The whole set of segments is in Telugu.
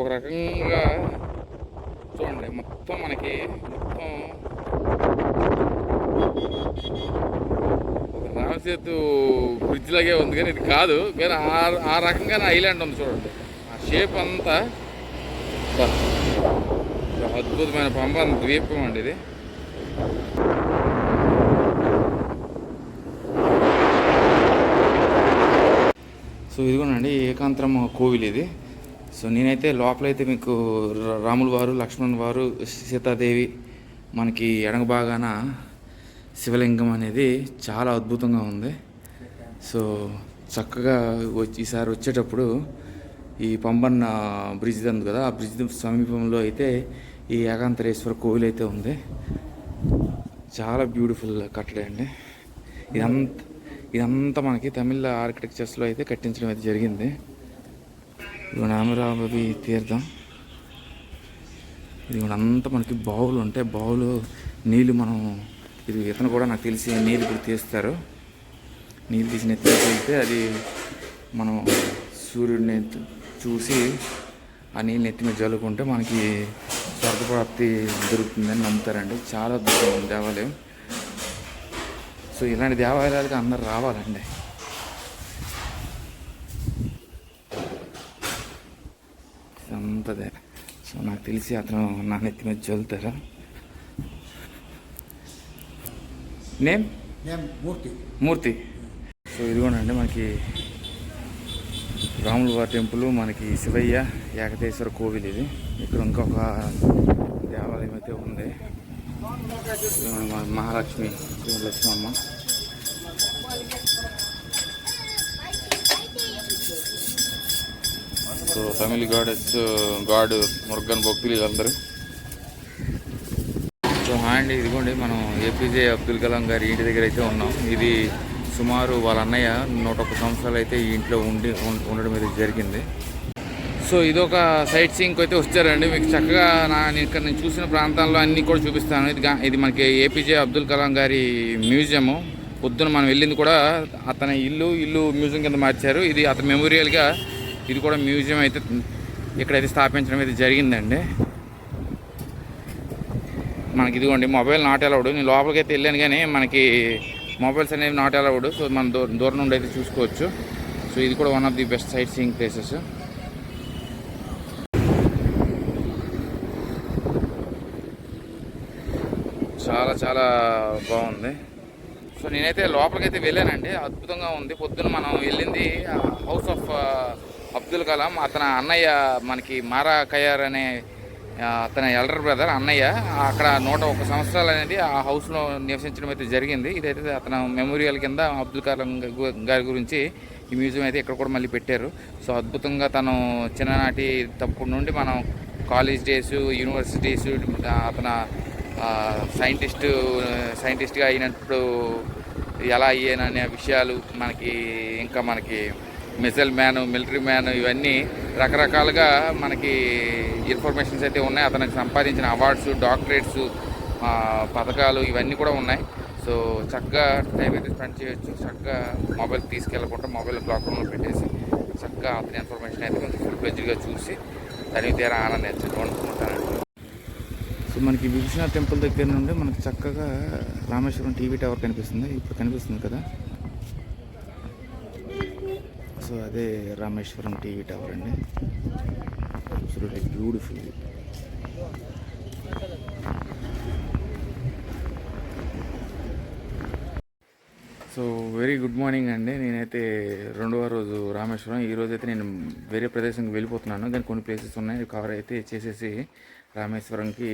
ఒక రకంగా చూడండి మొత్తం మనకి మొత్తం రామసేతు బ్రిడ్జ్ లాగే ఉంది కానీ ఇది కాదు కానీ ఆ ఆ రకంగా ఐలాండ్ ఉంది చూడండి. ఆ షేప్ అంతా అద్భుతమైన పంప ద్వీపం అండి ఇది. సో ఇదిగోనండి ఏకాంతరం కోవిల్ ఇది. సో నేనైతే లోపలైతే మీకు ర- రాముల వారు లక్ష్మణ్ వారు సీతాదేవి మనకి ఎడమ భాగాన శివలింగం అనేది చాలా అద్భుతంగా ఉంది. సో చక్కగా వచ్చి ఈసారి వచ్చేటప్పుడు ఈ పంబన్న బ్రిడ్జ్ ఉంది కదా ఆ బ్రిడ్జ్ సమీపంలో అయితే ఈ ఏకాంతరేశ్వర కోవిల్ అయితే ఉంది. చాలా బ్యూటిఫుల్ కట్టడం అండి. ఇదంతా ఇదంతా మనకి తమిళ ఆర్కిటెక్చర్స్లో అయితే కట్టించడం అయితే జరిగింది. ఇది నామరాబి తీర్థం. ఇది కూడా అంతా మనకి బావులు ఉంటాయి బావులు నీళ్ళు మనం ఇది ఇతను కూడా నాకు తెలిసి నీళ్ళు ఇప్పుడు తీస్తారు. నీళ్ళు తీసిన ఎత్తున వెళ్తే అది మనం సూర్యుడిని చూసి ఆ నీళ్ళు నెత్తి మీద జల్లుకుంటే మనకి స్వర్గప్రాప్తి దొరుకుతుందని నమ్ముతారండి. చాలా అద్భుతం దేవాలయం. సో ఇలాంటి దేవాలయాలకు అందరు రావాలండి. అంతదే సో నాకు తెలిసి అతను నా నెత్తి మీద చల్లుతారా? నేమ్? మూర్తి. మూర్తి. సో ఇదిగోనండి మనకి రాముల వారి టెంపుల్ మనకి శివయ్య ఏకతేశ్వర కోవిల్ ఇది. ఇక్కడ ఇంకొక దేవాలయం అయితే ఉంది. Mahalakshmi Lakshmamma. So Tamil goddess god Murugan భక్తులు వీళ్ళందరూ. సో హాయ్ అండి ఇదిగోండి మనం ఏపీజే అబ్దుల్ కలాం గారి ఇంటి దగ్గర అయితే ఉన్నాం. ఇది సుమారు వాళ్ళ అన్నయ్య నూట ఒక్క సంవత్సరాలు అయితే ఈ ఇంట్లో ఉండి ఉం- ఉండడం అయితే జరిగింది. సో ఇదొక సైట్ సీయింగ్ అయితే వచ్చారండి. మీకు చక్కగా నా నేను ఇక్కడ నేను చూసిన ప్రాంతాల్లో అన్నీ కూడా చూపిస్తాను. ఇది ఇది మనకి ఏపీజే అబ్దుల్ కలాం గారి మ్యూజియము. పొద్దున మనం వెళ్ళింది కూడా అతని ఇల్లు ఇల్లు మ్యూజియం కింద మార్చారు. ఇది అతని మెమోరియల్గా ఇది కూడా మ్యూజియం అయితే ఇక్కడైతే స్థాపించడం అయితే జరిగిందండి. మనకి ఇదిగోండి మొబైల్ నాట్ అలౌడ్ నేను లోపలికి అయితే వెళ్ళాను కానీ మనకి మొబైల్స్ అనేవి నాట్ అలౌడ్ సో మనం దూరం దూరం నుండి అయితే చూసుకోవచ్చు. సో ఇది కూడా one of the best sightseeing places చాలా చాలా బాగుంది. సో నేనైతే లోపలికి అయితే వెళ్ళానండి. అద్భుతంగా ఉంది. పొద్దున మనం వెళ్ళింది హౌస్ ఆఫ్ అబ్దుల్ కలాం అతని అన్నయ్య మనకి మారా కయార్ అనే అతని ఎల్డర్ బ్రదర్ అన్నయ్య అక్కడ నూట ఒక్క సంవత్సరాలు అనేది ఆ హౌస్లో నివసించడం అయితే జరిగింది. ఇదైతే అతను మెమోరియల్ కింద అబ్దుల్ కలాం గారి గురించి ఈ మ్యూజియం అయితే ఇక్కడ కూడా మళ్ళీ పెట్టారు. సో అద్భుతంగా తను చిన్ననాటి తప్పుడు నుండి మనం కాలేజ్ డేస్ యూనివర్సిటీస్ అతను సైంటిస్టు సైంటిస్ట్గా అయినప్పుడు ఎలా అయ్యాననే విషయాలు మనకి ఇంకా మనకి మిసైల్ మ్యాన్ మిలిటరీ మ్యాన్ ఇవన్నీ రకరకాలుగా మనకి ఇన్ఫర్మేషన్స్ అయితే ఉన్నాయి. అతనికి సంపాదించిన అవార్డ్స్ డాక్టరేట్స్ పథకాలు ఇవన్నీ కూడా ఉన్నాయి. సో చక్కగా టైం అయితే స్పెండ్ చేయొచ్చు. చక్కగా మొబైల్ తీసుకెళ్ళకుండా మొబైల్ బ్లాక్ రూమ్లో పెట్టేసి చక్కగా అతని ఇన్ఫర్మేషన్ అయితే కొంచెం ఫుల్ ఫ్లెజ్గా చూసి దానికి తీరా ఆనందించండి అనుకుంటానండి సో మనకి విభూషణ టెంపుల్ దగ్గర నుండి మనకి చక్కగా రామేశ్వరం టీవీ టవర్ కనిపిస్తుంది. ఇప్పుడు కనిపిస్తుంది కదా. సో అదే రామేశ్వరం టీవీ టవర్ అండి. Absolutely beautiful so very good morning అండి. నేనైతే రెండవ రోజు రామేశ్వరం. ఈ రోజు అయితే నేను వేరే ప్రదేశంకి వెళ్ళిపోతున్నాను. కానీ కొన్ని ప్లేసెస్ ఉన్నాయి. కవర్ అయితే చేసేసి రామేశ్వరంకి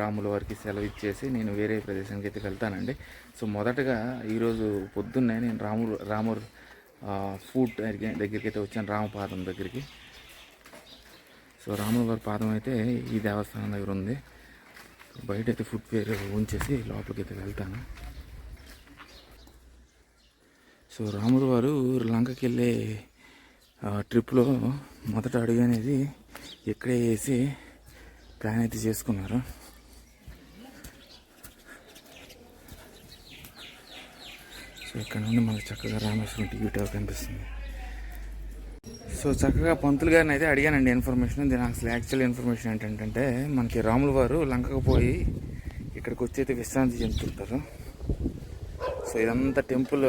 రాముల వారికి సెలవు ఇచ్చేసి నేను వేరే ప్రదేశానికి అయితే వెళ్తానండి. సో మొదటగా ఈరోజు పొద్దున్నే నేను రాములు రాముడు ఫుడ్ దగ్గరికి అయితే వచ్చాను రామపాదం దగ్గరికి. సో రాముల వారి పాదం అయితే ఈ దేవస్థానం దగ్గర ఉంది. బయట అయితే ఫుడ్ పేరు ఉంచేసి లోపలికి అయితే వెళ్తాను. సో రాముడు వారు లంకకి వెళ్ళే ట్రిప్లో మొదట అడుగు అనేది ఇక్కడే వేసి ప్లాన్ అయితే చేసుకున్నారు. సో ఇక్కడ నుండి మనకు చక్కగా రామేశ్వరం టీవీ టవర్ కనిపిస్తుంది. సో సో చక్కగా పంతులు గారిని అయితే అడిగానండి ఇన్ఫర్మేషన్. దీని అసలు యాక్చువల్ ఇన్ఫర్మేషన్ ఏంటంటే మనకి రాముల వారు లంకకు పోయి ఇక్కడికి వచ్చి అయితే విశ్రాంతి చెందుతుంటారు. సో ఇదంతా టెంపుల్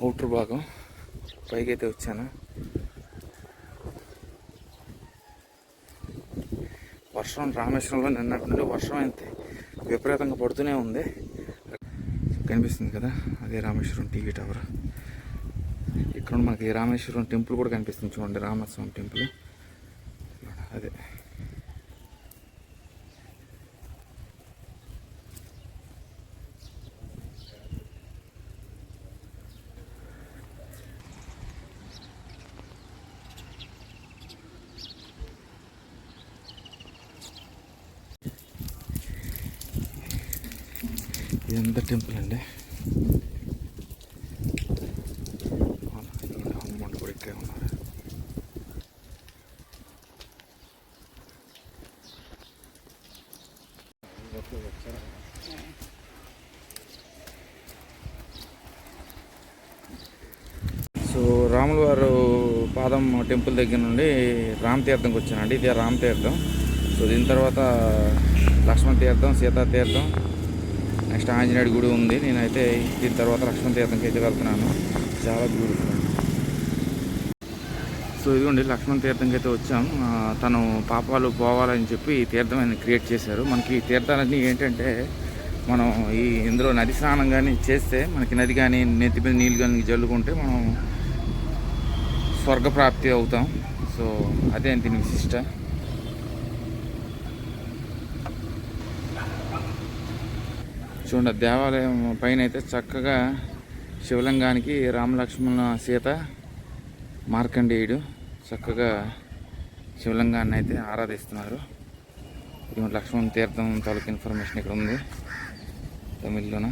అవుటర్ భాగం. పైకి అయితే వచ్చాను. వర్షం రామేశ్వరంలో నిన్నటి నుండి వర్షం అయితే విపరీతంగా పడుతూనే ఉంది. కనిపిస్తుంది కదా? అదే రామేశ్వరం టీవీ టవర్. ఇక్కడ మనకి రామేశ్వరం టెంపుల్ కూడా కనిపిస్తుంది చూడండి. రామస్వామి టెంపుల్. అదే. ఇదంతా టెంపుల్ అండి. హనుమంతుడు కూడా ఇక్కడే ఉన్నారు. సో రాములు వారు పాదం టెంపుల్ దగ్గర నుండి రామ్ తీర్థంకి వచ్చానండి ఇదే రామ్ తీర్థం. సో దీని తర్వాత లక్ష్మణ తీర్థం సీతా తీర్థం నెక్స్ట్ ఆంజనేయుడి గుడి ఉంది. నేనైతే దీని తర్వాత లక్ష్మణ తీర్థంకి అయితే వెళ్తున్నాను. చాలా బ్యూటిఫుల్ సో ఇదిగోండి లక్ష్మణ తీర్థంకి అయితే వచ్చాం. తను పాపాలు పోవాలని చెప్పి ఈ తీర్థం ఆయన క్రియేట్ చేశారు. మనకి ఈ తీర్థాలన్నీ ఏంటంటే మనం ఈ ఇందులో నది స్నానం కానీ చేస్తే మనకి నది కానీ నెత్తి మీద నీళ్ళు కానీ జల్లుకుంటే మనం స్వర్గప్రాప్తి అవుతాం. సో అదే దీని విశిష్ట. చూడండి దేవాలయం పైన అయితే చక్కగా శివలింగానికి రామలక్ష్మణ సీత మార్కండేయుడు చక్కగా శివలింగాన్ని అయితే ఆరాధిస్తున్నారు. ఇది లక్ష్మణ తీర్థం తాలూకు ఇన్ఫర్మేషన్ ఇక్కడ ఉంది. తమిళ్ళోన?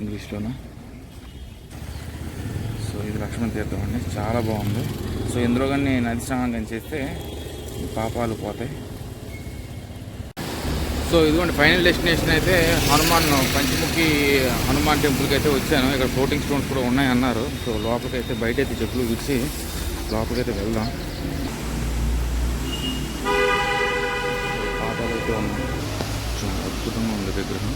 ఇంగ్లీష్లోన? సో ఇది లక్ష్మణ తీర్థం అండి. చాలా బాగుంది. సో ఇందులో కానీ నది స్నానం కానీ చేస్తే పాపాలు పోతాయి. సో ఇదిగోండి ఫైనల్ డెస్టినేషన్ అయితే హనుమాన్ పంచముఖి హనుమాన్ టెంపుల్కి అయితే వచ్చాను. ఇక్కడ ఫ్లోటింగ్ స్టోన్స్ కూడా ఉన్నాయి అన్నారు సో లోపలికి అయితే బయట అయితే చెప్పులు విడిచి లోపలికైతే అయితే వెళ్దాం. పాఠాలు అయితే ఉన్నాయి. చాలా అద్భుతంగా ఉంది విగ్రహం.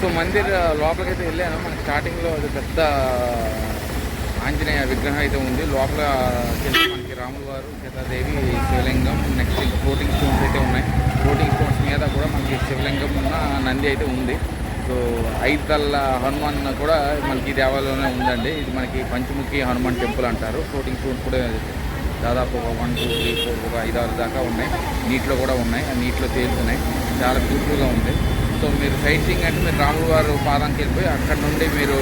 సో మందిర్ లోపలికైతే అయితే వెళ్ళాను. మనకి స్టార్టింగ్లో అది పెద్ద ఆంజనేయ విగ్రహం అయితే ఉంది. లోపల మనకి రాముల వారు సీతాదేవి శివలింగం నెక్స్ట్ ఫ్లోటింగ్ స్టోన్స్ అయితే ఉన్నాయి. ఫ్లోటింగ్ స్టోన్స్ మీద కూడా మనకి శివలింగం ఉన్న నంది అయితే ఉంది. సో ఐదు తల్ల హనుమాన్ కూడా మనకి దేవాలయంలో దేవాలయంలోనే ఉందండి. ఇది మనకి పంచముఖి హనుమాన్ టెంపుల్ అంటారు. ఫ్లోటింగ్ స్టోన్స్ కూడా దాదాపు ఒక వన్ టూ త్రీ ఫోర్ ఒక ఐదు ఆరు దాకా ఉన్నాయి. నీటిలో కూడా ఉన్నాయి. ఆ నీటిలో తేలుతున్నాయి. చాలా బ్యూటిఫుల్గా ఉంది. సో మీరు సైట్ సీయింగ్ అంటే మీరు రాముల వారు పాదానికి వెళ్ళిపోయి అక్కడ నుండి మీరు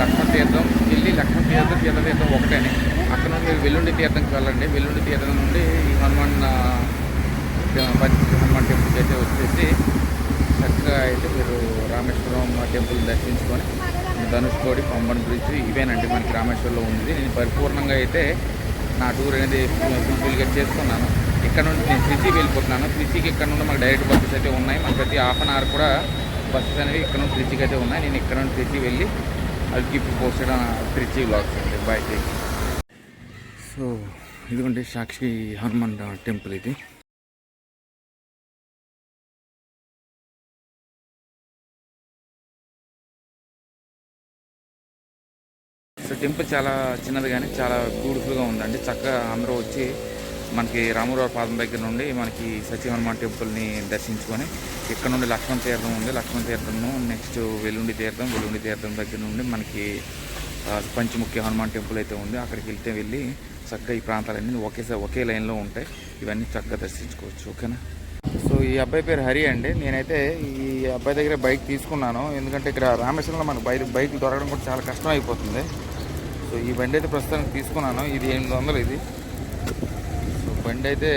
లక్ష్మణ తీర్థం వెళ్ళి లక్ష్మణ తీర్థం తీర్థ తీర్థం ఒకటేనే అక్కడ నుండి మీరు వెల్లుండి తీర్థంకి వెళ్ళండి. వెల్లుండి తీర్థం నుండి ఈ హనుమాన్ హనుమాన్ టెంపుల్కి అయితే వచ్చేసి చక్కగా అయితే మీరు రామేశ్వరం టెంపుల్ దర్శించుకొని ధనుష్కోడి పంబన్ బ్రిడ్జ్ ఇవేనండి మనకి రామేశ్వరంలో ఉంది నేను పరిపూర్ణంగా అయితే నా టూర్ అనేది ఫుల్ఫిల్గా చేసుకున్నాను. ఇక్కడ నుండి నేను త్రిచి వెళ్ళిపోతున్నాను. త్రిచికి ఇక్కడ నుండి మాకు డైరెక్ట్ బస్సెస్ అయితే ఉన్నాయి. మనకి ప్రతి హాఫ్ అన్ అవర్ కూడా బస్సెస్ అనేవి ఇక్కడ నుండి త్రిచికి అయితే ఉన్నాయి. నేను ఇక్కడ నుండి త్రిచి వెళ్ళి అది పోస్టెడ్ త్రిచి బ్లాగ్స్ అండి బై టేక్ సో ఇదిగోండి సాక్షి హనుమాన్ టెంపుల్ ఇది. సో టెంపుల్ చాలా చిన్నది కానీ చాలా బ్యూటిఫుల్గా ఉందండి. చక్కగా అందరూ వచ్చి మనకి రామురావు పాదం దగ్గర నుండి మనకి సచి హనుమాన్ టెంపుల్ని దర్శించుకొని ఇక్కడ నుండి లక్ష్మణ తీర్థం ఉంది. లక్ష్మణ తీర్థము నెక్స్ట్ వెల్లుండి తీర్థం వెల్లుండి తీర్థం దగ్గర నుండి మనకి పంచముఖ్య హనుమాన్ టెంపుల్ అయితే ఉంది. అక్కడికి వెళ్తే వెళ్ళి చక్కగా ఈ ప్రాంతాలన్నీ ఒకేసారి ఒకే లైన్లో ఉంటాయి. ఇవన్నీ చక్కగా దర్శించుకోవచ్చు. ఓకేనా? సో ఈ అబ్బాయి పేరు హరి అండి. నేనైతే ఈ అబ్బాయి దగ్గర బైక్ తీసుకున్నాను. ఎందుకంటే ఇక్కడ రామేశ్వరంలో మనకు బైక్ బైక్ దొరకడం కూడా చాలా కష్టం అయిపోతుంది సో ఈ బండి అయితే ప్రస్తుతానికి తీసుకున్నాను. ఇది ఎనిమిది వందలు ఇది. బండి అయితే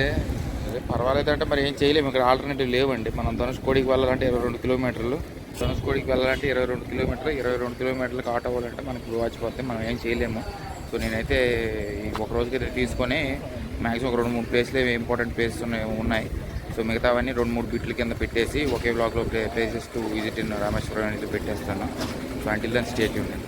అదే పర్వాలేదు అంటే మరి ఏం చేయలేము. ఇక్కడ ఆల్టర్నేటివ్ లేవండి. మనం ధనుష్కోడికి వెళ్ళాలంటే ఇరవై రెండు కిలోమీటర్లు. ధనుష్కోడికి వెళ్ళాలంటే ఇరవై రెండు కిలోమీటర్లు. ఇరవై రెండు కిలోమీటర్లకు ఆటో అవ్వాలంటే మనకి వాచిపోతే మనం ఏం చేయలేము. సో నేనైతే ఒక రోజుకి అయితే తీసుకొని మ్యాక్సిమం ఒక రెండు మూడు ప్లేస్లు ఇంపార్టెంట్ ప్లేసెస్ ఉన్నాయి సో మిగతావన్నీ రెండు మూడు బిట్ల కింద పెట్టేసి ఒకే బ్లాక్లో play places to visit in Rameswaram అనేది పెట్టేస్తాను. సో అంటిల్ దెన్ స్టేట్ ఉండండి